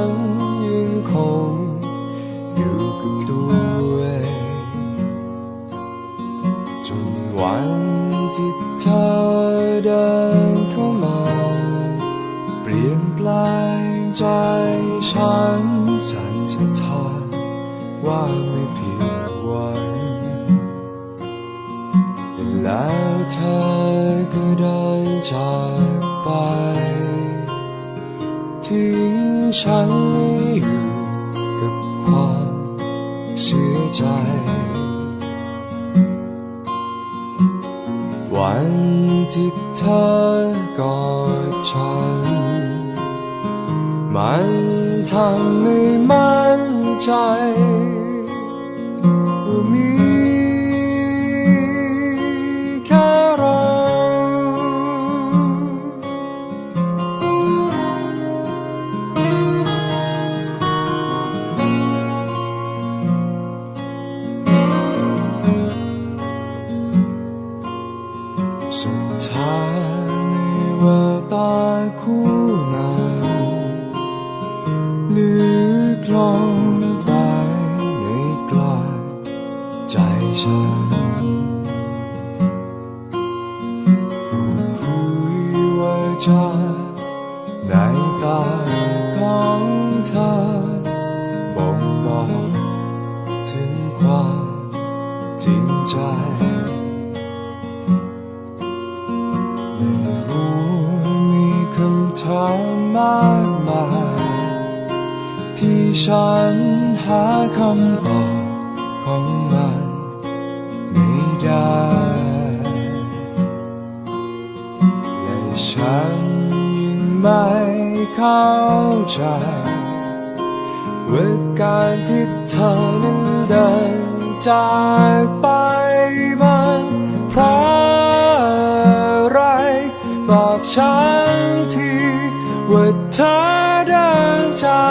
ังยืนคงอยู่กับตัวเองจนวันที่เธอเดินเข้ามา เปลี่ยนแปลงใจฉันสั่นสะท้านว่าไม่ผิดหวังแล้วเธอก็เดินจากไปทิ้ง ฉันให้อยู่กับความเสียใจ วันที่เธอกอดฉัน มันทำให้มั่นใจว่ามี ลงไปในกลายใจฉันคุยว่าจะในตาของเธอบ่งบอกถึงความจริงใจ ฉันหาคำตอบของมันไม่ได้ และฉันยังไม่เข้าใจว่าการที่เธอนั้นเดินจากไปมันเพราะอะไรบอกฉันที ว่าเธอเดินจา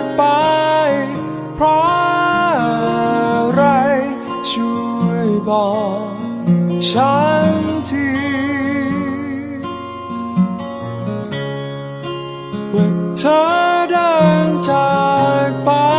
กไป เพราะอะไรช่วยบอกฉันทีว่าเธอเดินจากไป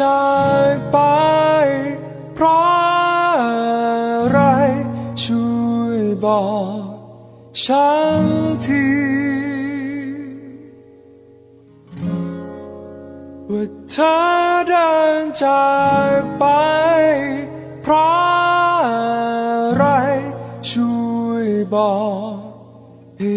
จากไป เพราะอะไรช่วยบอกฉันทีว่าเธอเดินจากไป เพราะอะไรช่วยบอกให้